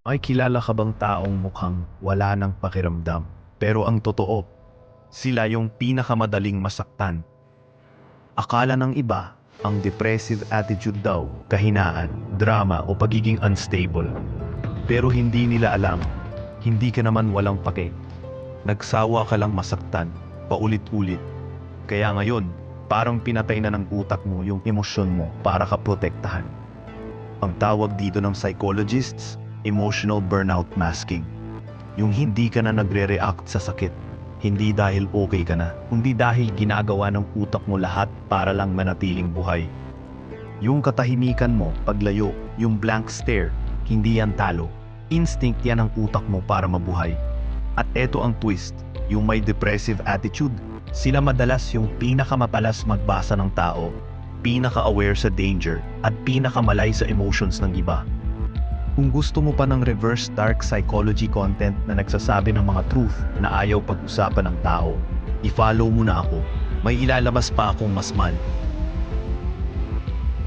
May kilala ka bang taong mukhang wala ng pakiramdam? Pero ang totoo, sila yung pinakamadaling masaktan. Akala ng iba, ang depressive attitude daw, kahinaan, drama o pagiging unstable. Pero hindi nila alam, hindi ka naman walang pake. Nagsawa ka lang masaktan, paulit-ulit. Kaya ngayon, parang pinatay na ng utak mo yung emosyon mo para ka protektahan. Ang tawag dito ng psychologists, emotional burnout masking. Yung hindi ka na nagre-react sa sakit. Hindi dahil okay ka na, kundi dahil ginagawa ng utak mo lahat para lang manatiling buhay. Yung katahimikan mo, paglayo, yung blank stare, hindi yan talo. Instinct yan ang utak mo para mabuhay. At eto ang twist, yung may depressive attitude, sila madalas yung pinakamapalas magbasa ng tao, pinaka-aware sa danger, at pinakamalay sa emotions ng iba. Kung gusto mo pa ng reverse dark psychology content na nagsasabi ng mga truth na ayaw pag-usapan ng tao, i-follow mo na ako. May ilalabas pa akong mas mal.